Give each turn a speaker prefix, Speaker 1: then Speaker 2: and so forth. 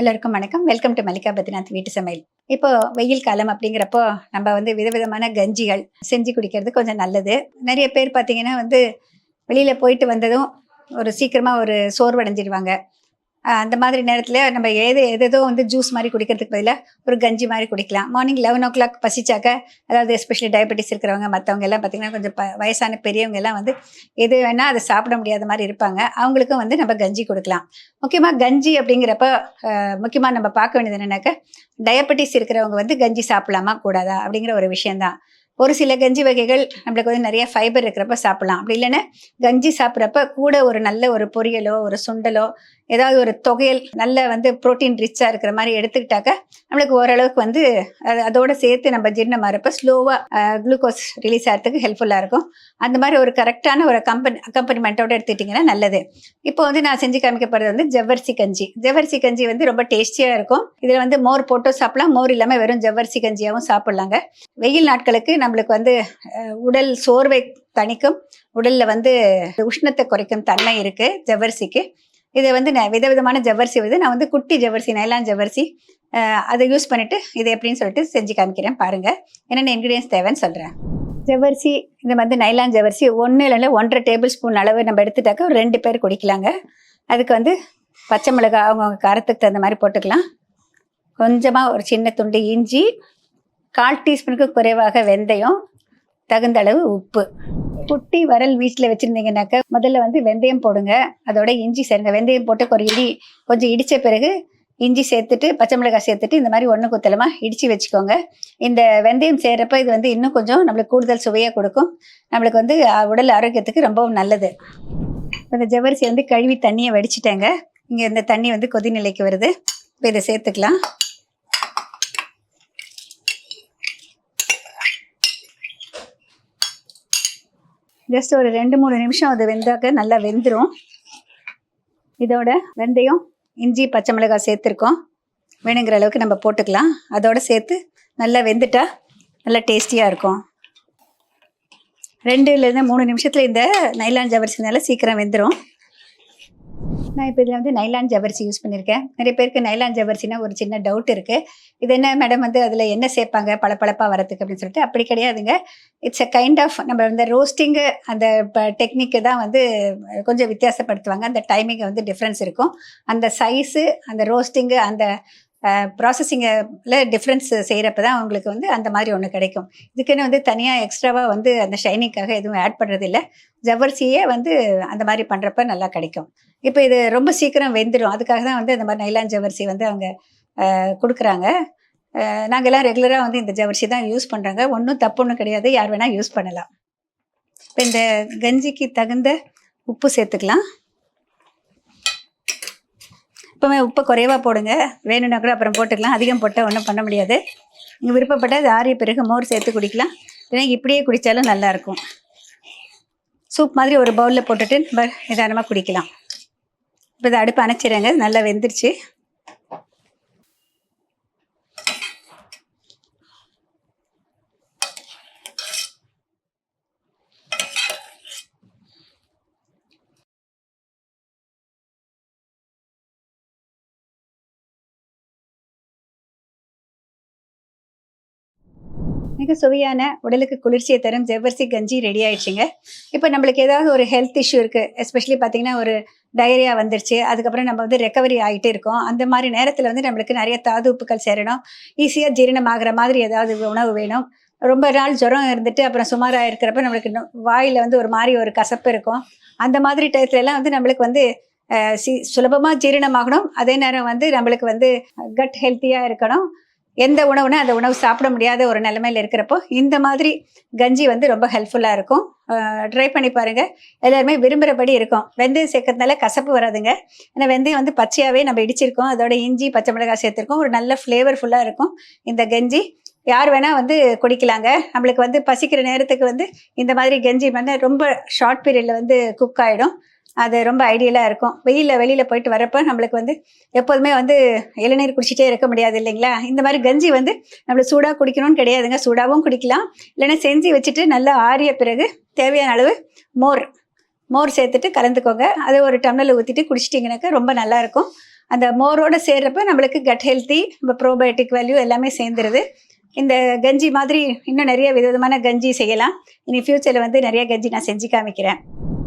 Speaker 1: எல்லோருக்கும் வணக்கம். Welcome to Mallika Badrinath வீட்டு சமையல். இப்போ வெயில் காலம் அப்படிங்கிறப்போ நம்ம வந்து விதவிதமான கஞ்சிகள் செஞ்சு குடிக்கிறது கொஞ்சம் நல்லது. நிறைய பேர் பார்த்தீங்கன்னா வந்து வெளியில் போயிட்டு வந்ததும் ஒரு சீக்கிரமாக ஒரு சோர்வடைஞ்சிடுவாங்க அந்த மாதிரி நேரத்தில் நம்ம ஏது எதோ வந்து ஜூஸ் மாதிரி குடிக்கிறதுக்கு பதிலாக ஒரு கஞ்சி மாதிரி குடிக்கலாம். மார்னிங் லெவன் ஓ கிளாக் பசிச்சாக்க அதாவது எஸ்பெஷலி டயபெட்டிஸ் இருக்கிறவங்க மற்றவங்க எல்லாம் பார்த்தீங்கன்னா கொஞ்சம் ப வயசான பெரியவங்க எல்லாம் வந்து எது வேணால் அதை சாப்பிட முடியாத மாதிரி இருப்பாங்க. அவங்களுக்கும் வந்து நம்ம கஞ்சி கொடுக்கலாம். முக்கியமாக கஞ்சி அப்படிங்கிறப்ப முக்கியமாக நம்ம பார்க்க வேண்டியது என்னென்னாக்க டயபெட்டிஸ் இருக்கிறவங்க வந்து கஞ்சி சாப்பிடலாமா கூடாதா அப்படிங்கிற ஒரு விஷயந்தான் ஒரு சில கஞ்சி வகைகள் நம்மளுக்கு வந்து நிறைய ஃபைபர் இருக்கிறப்ப சாப்பிடலாம். அப்படி இல்லைன்னா கஞ்சி சாப்பிட்றப்ப கூட ஒரு நல்ல ஒரு பொரியலோ ஒரு சுண்டலோ ஏதாவது ஒரு தொகையல் நல்ல வந்து புரோட்டீன் ரிச்சாக இருக்கிற மாதிரி எடுத்துக்கிட்டாக்க நம்மளுக்கு ஓரளவுக்கு வந்து அது அதோட சேர்த்து நம்ம ஜீரணம் ஆகிறப்ப ஸ்லோவாக குளுக்கோஸ் ரிலீஸ் ஆகிறதுக்கு ஹெல்ப்ஃபுல்லாக இருக்கும். அந்த மாதிரி ஒரு கரெக்டான ஒரு கம்பெனி அக்கம்பனிமெண்ட்டோட எடுத்துக்கிட்டிங்கன்னா நல்லது. இப்போ வந்து நான் செஞ்சு காமிக்க போகிறது வந்து ஜவ்வரிசி கஞ்சி. ஜவ்வரிசி கஞ்சி வந்து ரொம்ப டேஸ்டியாக இருக்கும். இதில் வந்து மோர் போட்டும் சாப்பிடலாம். மோர் இல்லாமல் வெறும் ஜவ்வரிசி கஞ்சியாகவும் சாப்பிட்லாங்க. வெயில் நாட்களுக்கு நம்மளுக்கு வந்து உடல் சோர்வை தணிக்கும். உடலில் வந்து உஷ்ணத்தை குறைக்கும் தன்மை இருக்குது ஜவ்வரிசிக்கு. இதை வந்து நான் விதவிதமான ஜவ்வரிசி வந்து நான் வந்து குட்டி ஜவ்வரிசி நைலான் ஜவ்வரிசி அதை யூஸ் பண்ணிவிட்டு இதை எப்படின்னு சொல்லிட்டு செஞ்சு காமிக்கிறேன். பாருங்கள் என்னென்ன இன்க்ரீடியன்ஸ் தேவைன்னு சொல்கிறேன் ஜவ்வரிசி இந்த வந்து நைலான் ஜவ்வரிசி ஒன்று இல்லைன்னா ஒன்றரை டேபிள் ஸ்பூன் அளவு நம்ம எடுத்துட்டாக்க ஒரு ரெண்டு பேர் குடிக்கலாங்க. அதுக்கு வந்து பச்சை மிளகாய் அவங்கவுங்க காரத்துக்கு தகுந்த மாதிரி போட்டுக்கலாம். கொஞ்சமாக ஒரு சின்ன துண்டு இஞ்சி கால் டீஸ்பூனுக்கு குறைவாக வெந்தயம் தகுந்த அளவு உப்பு. குட்டி வரல் வீட்டில் வச்சுருந்தீங்கன்னாக்கா முதல்ல வந்து வெந்தயம் போடுங்க. அதோட இஞ்சி சேருங்க. வெந்தயம் போட்டு ஒரு இடி கொஞ்சம் இடித்த பிறகு இஞ்சி சேர்த்துட்டு பச்சை மிளகாய் சேர்த்துட்டு இந்த மாதிரி ஒன்று குத்தலமாக இடித்து வச்சுக்கோங்க. இந்த வெந்தயம் சேர்றப்ப இது வந்து இன்னும் கொஞ்சம் நம்மளுக்கு கூடுதல் சுவையாக கொடுக்கும். நம்மளுக்கு வந்து உடல் ஆரோக்கியத்துக்கு ரொம்பவும் நல்லது. இந்த ஜவரிசி வந்து கழுவி தண்ணியை வடிச்சிட்டேங்க. இங்கே இந்த தண்ணி வந்து கொதிநிலைக்கு வருது. இப்போ இதை சேர்த்துக்கலாம். ஜஸ்ட் ஒரு ரெண்டு மூணு நிமிஷம் அது வெந்தாக்க நல்லா வெந்துடும் இதோட வெந்தயம் இஞ்சி பச்சை மிளகாய் சேர்த்துருக்கோம். வேணுங்கிற அளவுக்கு நம்ம போட்டுக்கலாம். அதோட சேர்த்து நல்லா வெந்துட்டா நல்லா டேஸ்டியாக இருக்கும். ரெண்டுலேருந்து மூணு நிமிஷத்தில் இந்த நைலான் ஜவரிசினால சீக்கிரம் வெந்துடும் நான் இப்போ இதில் வந்து நைலான் ஜவர்சி யூஸ் பண்ணியிருக்கேன் நிறைய பேருக்கு நைலான் ஜவர்சினா ஒரு சின்ன டவுட் இருக்குது இது என்ன மேடம் வந்து அதில் என்ன சேர்ப்பாங்க? பளபளப்பாக வரதுக்கு அப்படின்னு சொல்லிட்டு அப்படி கிடையாதுங்க. இட்ஸ் அ கைண்ட் ஆஃப் நம்ம இந்த ரோஸ்டிங்கு அந்த டெக்னிக்கு தான் வந்து கொஞ்சம் வித்தியாசப்படுத்துவாங்க. அந்த டைமிங்கை வந்து டிஃப்ரென்ஸ் இருக்கும். அந்த சைஸு அந்த ரோஸ்டிங்கு அந்த ப்ராசஸிங்கில் டிஃப்ரென்ஸ் செய்கிறப்ப தான் அவங்களுக்கு வந்து அந்த மாதிரி ஒன்று கிடைக்கும். இதுக்குன்னு வந்து தனியாக எக்ஸ்ட்ராவாக வந்து அந்த ஷைனிங்காக எதுவும் ஆட் பண்ணுறதில்ல ஜவ்வரிசியே வந்து அந்த மாதிரி பண்ணுறப்ப நல்லா கிடைக்கும். இப்போ இது ரொம்ப சீக்கிரம் வெந்துடும் அதுக்காக தான் வந்து இந்த மாதிரி நைலான் ஜவ்வரிசி வந்து அவங்க கொடுக்குறாங்க. அஹ், ரெகுலராக வந்து இந்த ஜவ்வரிசி தான் யூஸ் பண்ணுறாங்க ஒன்றும் தப்பு ஒன்றும் கிடையாது. யார் வேணால் யூஸ் பண்ணலாம். இப்போ இந்த கஞ்சிக்கு தகுந்த உப்பு சேர்த்துக்கலாம். எப்போவுமே உப்பை குறைவாக போடுங்க. வேணும்னா கூட அப்புறம் போட்டுக்கலாம். அதிகம் போட்டால் ஒன்றும் பண்ண முடியாது. நீங்கள் விருப்பப்பட்டால் அது ஆறிய பிறகு மோர் சேர்த்து குடிக்கலாம். இல்லைன்னா இப்படியே குடித்தாலும் நல்லாயிருக்கும் சூப் மாதிரி ஒரு பவுலில் போட்டுட்டு நம்ம நிதானமாக குடிக்கலாம். இப்போ இதை அடுப்பு அணைச்சிடுங்க நல்லா வெந்துருச்சு. மிக சுவையான உடலுக்கு குளிர்ச்சியை தரும் ஜவ்வரிசி கஞ்சி ரெடி ஆயிடுச்சுங்க. இப்போ நம்மளுக்கு ஏதாவது ஒரு ஹெல்த் இஷ்யூ இருக்குது எஸ்பெஷலி பார்த்தீங்கன்னா ஒரு டயரியா வந்துருச்சு அதுக்கப்புறம் நம்ம வந்து ரெக்கவரி ஆகிட்டே இருக்கோம். அந்த மாதிரி நேரத்தில் வந்து நம்மளுக்கு நிறைய தாது உப்புக்கள் சேரணும். ஈஸியாக ஜீரணம் மாதிரி ஏதாவது உணவு வேணும். ரொம்ப நாள் ஜுரம் இருந்துட்டு அப்புறம் சுமாராக இருக்கிறப்ப நம்மளுக்கு வாயில் வந்து ஒரு மாதிரி ஒரு கசப்பு இருக்கும். அந்த மாதிரி டயத்துலலாம் வந்து நம்மளுக்கு வந்து சி சுலபமாக ஜீரணமாகணும். அதே நேரம் வந்து நம்மளுக்கு வந்து கட் ஹெல்த்தியாக இருக்கணும். எந்த உணவுனா அந்த உணவு சாப்பிட முடியாத ஒரு நிலைமையில இருக்கிறப்போ இந்த மாதிரி கஞ்சி வந்து ரொம்ப ஹெல்ப்ஃபுல்லாக இருக்கும். ட்ரை பண்ணி பாருங்கள் எல்லாருமே விரும்புகிறபடி இருக்கும். வெந்தயம் சேர்க்கறதுனால கசப்பு வராதுங்க. ஏன்னா வெந்தயம் வந்து பச்சையாகவே நம்ம இடிச்சிருக்கோம். அதோட இஞ்சி பச்சை மிளகாய் சேர்த்துருக்கோம். ஒரு நல்ல ஃப்ளேவர்ஃபுல்லாக இருக்கும் இந்த கஞ்சி. யார் வேணால் வந்து குடிக்கலாங்க. நம்மளுக்கு வந்து பசிக்கிற நேரத்துக்கு வந்து இந்த மாதிரி கஞ்சி வந்து ரொம்ப ஷார்ட் பீரியடில் வந்து குக் ஆகிடும் அது ரொம்ப ஐடியலாக இருக்கும். வெயிலில் வெளியில் போயிட்டு வரப்போ நம்மளுக்கு வந்து எப்போதுமே வந்து இளநீர் குடிச்சிட்டே இருக்க முடியாது இல்லைங்களா? இந்த மாதிரி கஞ்சி வந்து நம்மளுக்கு சூடாக குடிக்கணும்னு கிடையாதுங்க. சூடாகவும் குடிக்கலாம். இல்லைன்னா செஞ்சு வச்சுட்டு நல்லா ஆறிய பிறகு தேவையான அளவு மோர் மோர் சேர்த்துட்டு கலந்துக்கோங்க. அது ஒரு டம்ளரில் ஊற்றிட்டு குடிச்சிட்டிங்கனாக்கா ரொம்ப நல்லாயிருக்கும் அந்த மோரோடு சேர்றப்ப நம்மளுக்கு கட் ஹெல்த்தி இப்போ ப்ரோபயோட்டிக் வேல்யூ எல்லாமே சேர்ந்துருது. இந்த கஞ்சி மாதிரி இன்னும் நிறைய விதவிதமான கஞ்சி செய்யலாம். இனி ஃப்யூச்சரில் வந்து நிறைய கஞ்சி நான் செஞ்சு காமிக்கிறேன்.